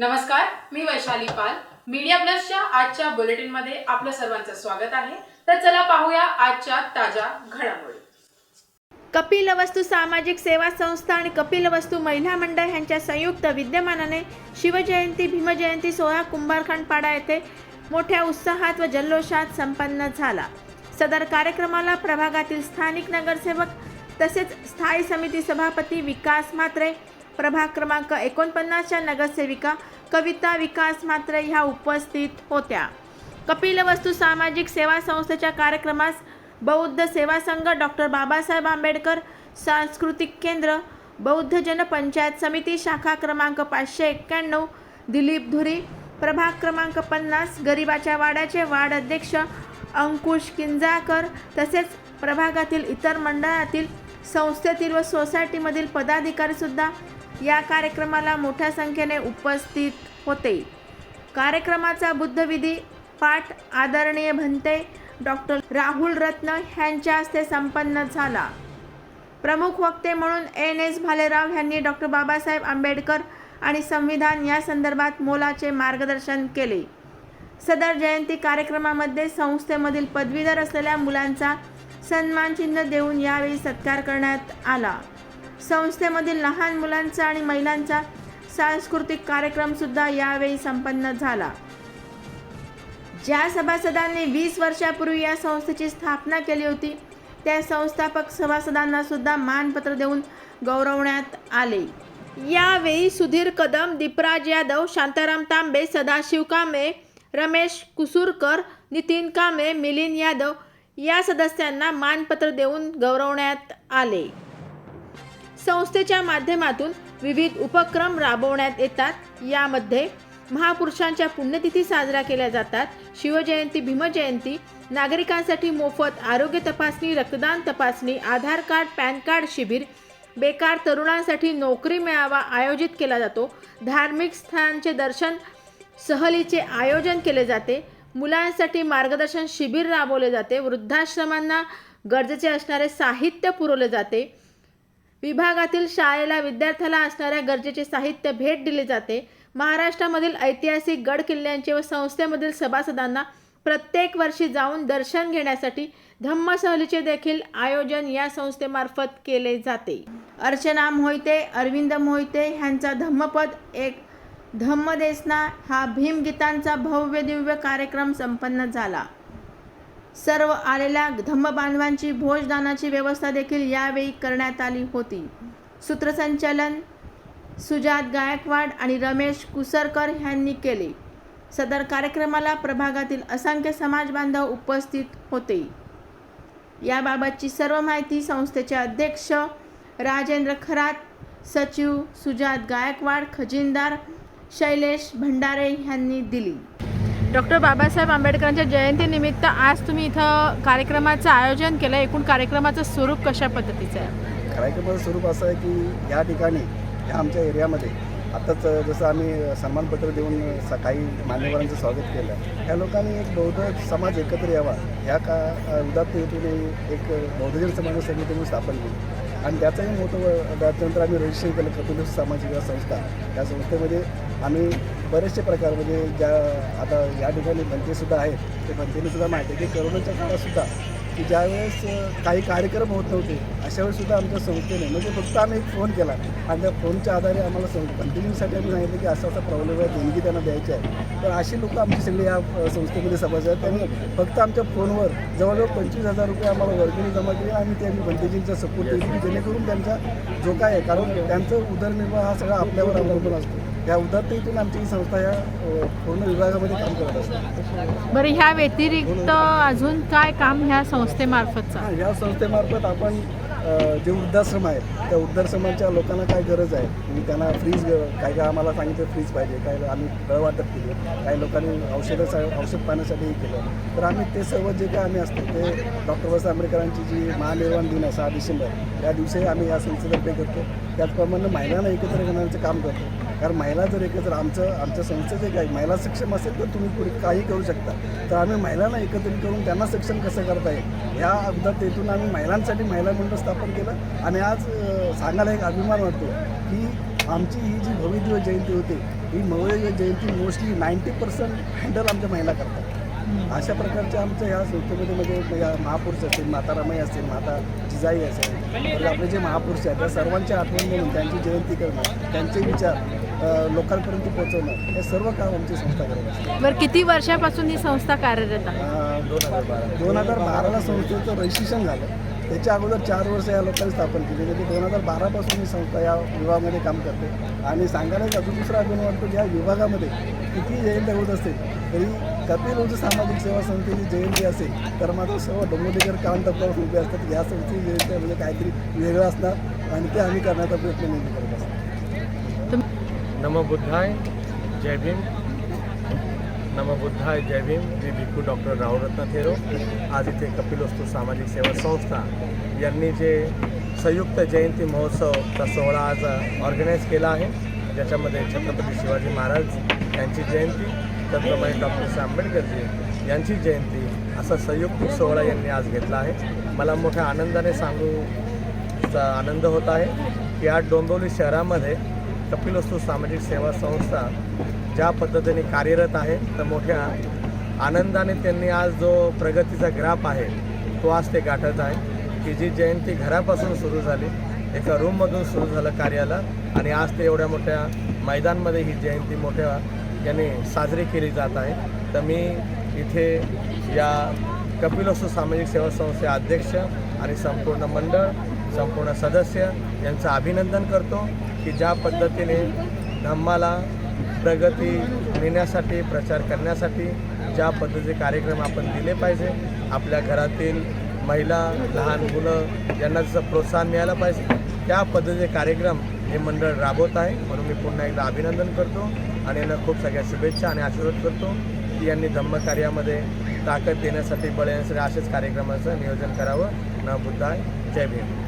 नमस्कार मी वैशाली पाल. मीडिया प्लसच्या आजच्या बुलेटिनमध्ये आपलं सर्वांचं स्वागत आहे. तर चला पाहूया आजच्या ताज्या घडामोडी. कपिलवस्तू सामाजिक सेवा संस्था आणि कपिलवस्तू महिला मंडळ यांच्या संयुक्त विद्यमानाने शिवजयंती भीमजयंती सोहळा कुंभारखंडपाडा येथे मोठ्या उत्साहात व जल्लोषात संपन्न झाला. सदर कार्यक्रमाला प्रभागातील स्थानिक नगरसेवक तसेच स्थायी समिती सभापती विकास म्हात्रे प्रभाग क्रमांक एकोणपन्नासच्या नगरसेविका कविता विकास मात्र ह्या उपस्थित होत्या. कपिलवस्तू सामाजिक सेवा संस्थेच्या कार्यक्रमास बौद्ध सेवा संघ डॉक्टर बाबासाहेब आंबेडकर सांस्कृतिक केंद्र बौद्ध जन पंचायत समिती शाखा क्रमांक पाचशे एक्क्याण्णव दिलीप धुरी प्रभाग क्रमांक पन्नास गरिबाच्या वाड्याचे वार्ड अध्यक्ष अंकुश किंजाकर तसेच प्रभागातील इतर मंडळातील संस्थेतील व सोसायटीमधील पदाधिकारीसुद्धा या कार्यक्रमाला मोठ्या संख्येने उपस्थित होते. कार्यक्रमाचा बुद्धविधी पाठ आदरणीय भंते डॉक्टर राहुल रत्न यांच्या हस्ते संपन्न झाला. प्रमुख वक्ते म्हणून एन एस भालेराव यांनी डॉक्टर बाबासाहेब आंबेडकर आणि संविधान या संदर्भात मोलाचे मार्गदर्शन केले. सदर जयंती कार्यक्रमामध्ये संस्थेमधील पदवीधर असलेल्या मुलांचा सन्मानचिन्ह देऊन यावेळी सत्कार करण्यात आला. संस्थेमधील लहान मुलांचा आणि महिलांचा सांस्कृतिक कार्यक्रमसुद्धा यावेळी संपन्न झाला. ज्या सभासदांनी वीस वर्षापूर्वी या संस्थेची स्थापना केली होती त्या संस्थापक सभासदांना सुद्धा मानपत्र देऊन गौरवण्यात आले. यावेळी सुधीर कदम दीपराज यादव शांताराम तांबे सदाशिव कांबे रमेश कुसूरकर नितीन कांबे मिलिंद यादव या सदस्यांना मानपत्र देऊन गौरवण्यात आले. संस्थेच्या माध्यमातून विविध उपक्रम राबवण्यात येतात. यामध्ये महापुरुषांच्या पुण्यतिथी साजरा केल्या जातात. शिवजयंती भीमजयंती नागरिकांसाठी मोफत आरोग्य तपासणी रक्तदान तपासणी आधार कार्ड पॅन कार्ड शिबिर बेकार तरुणांसाठी नोकरी मेळावा आयोजित केला जातो. धार्मिक स्थानांचे दर्शन सहलीचे आयोजन केले जाते. मुलांसाठी मार्गदर्शन शिबिर राबवले जाते. वृद्धाश्रमांना गरजेचे असणारे साहित्य पुरवले जाते. विभागातील शाळेला विद्यार्थ्याला असणाऱ्या गरजेचे साहित्य भेट दिले जाते. महाराष्ट्रामधील ऐतिहासिक गड किल्ल्यांचे व संस्थेमधील सभासदांना प्रत्येक वर्षी जाऊन दर्शन घेण्यासाठी धम्म सहलीचे देखील आयोजन या संस्थेमार्फत केले जाते. अर्चना मोहिते अरविंद मोहिते ह्यांचा धम्मपद एक धम्मदेसना हा भीमगीतांचा भव्य दिव्य कार्यक्रम संपन्न झाला. सर्व आलेल्या धम्मबांधवांची भोजदानाची व्यवस्था देखील यावेळी करण्यात आली होती. सूत्रसंचालन सुजात गायकवाड आणि रमेश कुसरकर यांनी केले. सदर कार्यक्रमाला प्रभागातील असंख्य समाज बांधव उपस्थित होते. याबाबतची सर्व माहिती संस्थेचे अध्यक्ष राजेंद्र खरात सचिव सुजात गायकवाड खजिनदार शैलेश भंडारे यांनी दिली. डॉक्टर बाबासाहेब आंबेडकरांच्या जयंतीनिमित्त आज तुम्ही इथं कार्यक्रमाचं आयोजन केलं एकूण कार्यक्रमाचं स्वरूप कशा पद्धतीचं आहे? कार्यक्रमाचं स्वरूप असं आहे की या ठिकाणी या आमच्या एरियामध्ये आत्ताच जसं आम्ही सन्मानपत्र देऊन सकाळी काही मान्यवरांचं स्वागत केलं ह्या लोकांनी एक बौद्ध समाज एकत्र यावा. ह्या का उदात्त हेतूने एक बौद्धजन समाज समिती म्हणून स्थापन केली. आणि त्याचंही मोठं त्यानंतर आम्ही रजिस्ट्रेशन केलं कपिल सामाजिक संस्था. या संस्थेमध्ये आम्ही बरेचसे प्रकार म्हणजे ज्या आता या ठिकाणी भंतेसुद्धा आहेत ते भंतीनेसुद्धा माहिती आहे की करोनाच्या काळातसुद्धा की ज्यावेळेस काही कार्यक्रम होत नव्हते अशा वेळेससुद्धा आमच्या संस्थेने म्हणजे फक्त आम्ही एक फोन केला. आणि त्या फोनच्या आधारे आम्हाला सं कंटिन्यूसाठी आम्ही सांगितलं की असा असा प्रॉब्लेम आहे देणगी त्यांना द्यायची आहे. तर अशी लोकं आमची सगळी या संस्थेमध्ये सभासद आहेत त्यांनी फक्त आमच्या फोनवर जवळजवळ पंचवीस हजार रुपये आम्हाला वर्गणी जमा केली आणि ते आम्ही भंतेजींचा सपोर्ट केली की जेणेकरून त्यांचा जो काय आहे कारण त्यांचं उदरनिर्वाह हा सगळा आपल्यावर अवलंबून असतो. त्या उदात्तेतून आमची ही संस्था या पूर्ण विभागामध्ये काम करत असते. बरं ह्या व्यतिरिक्त अजून काय काम ह्या संस्थेमार्फतचं? हां या संस्थेमार्फत आपण जे वृद्धाश्रम आहेत त्या वृद्धाश्रमाच्या लोकांना काय गरज आहे? म्हणजे त्यांना फ्रीज काय काय आम्हाला सांगितलं फ्रीज पाहिजे काय आम्ही फळं वाटप केले काही लोकांनी औषधं औषध पाण्यासाठीही केलं. तर आम्ही ते सर्व जे काय आम्ही असतो ते डॉक्टर बाबासाहेब आंबेडकरांची जी महानिर्वाण दिन आहे सहा डिसेंबर या दिवशी आम्ही या संस्थेतर्फे करतो. त्याचप्रमाणे महिलांना एकत्र करण्याचं काम करतो. कारण महिला जर एकत्र आमचं आमच्या संस्थेचं एक आहे महिला सक्षम असेल तर तुम्ही पुढे काही करू शकता. तर आम्ही महिलांना एकत्रित करून त्यांना सक्षम कसं करता येईल? ह्या उदात्तेतून आम्ही महिलांसाठी महिला मंडळ स्थापन केलं. आणि आज सांगायला एक अभिमान वाटतो की आमची ही जी भव्यदिवस जयंती होते ही भव्यदिवस जयंती मोस्टली नाईंटी पर्सेंट हँडल आमच्या महिला करतात. अशा प्रकारच्या आमच्या ह्या संस्थेमध्ये म्हणजे या महापुरुष असतील माता रमाई असतील माता जिजाई असेल म्हणजे आपले जे महापुरुष आहेत त्या सर्वांच्या आठवण म्हणून त्यांची जयंती करणं त्यांचे विचार लोकांपर्यंत पोहोचवणं हे सर्व काम आमची संस्था करत असते. बरं किती वर्षापासून ही संस्था कार्यरत आहे? दोन हजार बारा. दोन हजार बाराला संस्थेचं रजिस्ट्रेशन झालं. त्याच्या अगोदर चार वर्ष या लोकांनी स्थापन केली. म्हणजे दोन हजार बारापासून ही संस्था या विभागामध्ये काम करते. आणि सांगायला एक अजून दुसरा अभिमान वाटतो की या विभागामध्ये किती जयंत्या होत असतील तरी कपिल ऊर्जा सामाजिक सेवा संस्थेची जयंती असेल तर मात्र सर्व डोंबोलीकर कान टप्प्यावर उभे असतात. या संस्थेची जयंती म्हणजे काहीतरी वेगळं असणार आणि ते आम्ही करण्याचा प्रयत्न नेहमी करत असतो. नमो बुद्धाय जय भीम. नमो बुद्धाय जय भीम. मी भिक्खू डॉक्टर राहुल रत्न थेरो आज इथे कपिलवस्तू सामाजिक सेवा संस्था. यांनी जे संयुक्त जयंती महोत्सवचा सोहळा आज ऑर्गनाईज केला आहे ज्याच्यामध्ये छत्रपती शिवाजी महाराज यांची जयंती त्याचप्रमाणे डॉक्टर आंबेडकरजी यांची जयंती असा संयुक्त सोहळा यांनी आज घेतला आहे. मला मोठ्या आनंदाने सांगू चा आनंद होत आहे की आज डोंबिवली शहरामध्ये कपिलवस्तू सामाजिक सेवा संस्था ज्या पद्धतीने कार्यरत आहे तर मोठ्या आनंदाने त्यांनी आज जो प्रगतीचा ग्राफ आहे तो आज ते गाठत आहे. की जी जयंती घरापासून सुरू झाली एका रूममधून सुरू झालं कार्याला आणि आज ते एवढ्या मोठ्या मैदानमध्ये ही जयंती मोठ्या याने साजरी केली जात आहे. तर मी इथे या कपिलवस्तू सामाजिक सेवा संस्थे अध्यक्ष आणि संपूर्ण मंडळ संपूर्ण सदस्य यांचं अभिनंदन करतो. की ज्या पद्धतीने धम्माला प्रगती नेण्यासाठी प्रचार करण्यासाठी ज्या पद्धतीचे कार्यक्रम आपण दिले पाहिजे आपल्या घरातील महिला लहान मुलं यांना जसं प्रोत्साहन मिळालं पाहिजे त्या पद्धतीचे कार्यक्रम हे मंडळ राबवत आहे. म्हणून मी पुन्हा एकदा अभिनंदन करतो आणि यांना खूप सगळ्या शुभेच्छा आणि आशीर्वाद करतो की यांनी धम्मकार्यामध्ये ताकद देण्यासाठी बळ येण्यासाठी असेच कार्यक्रमाचं नियोजन करावं. न बुद्धाय जय भीम.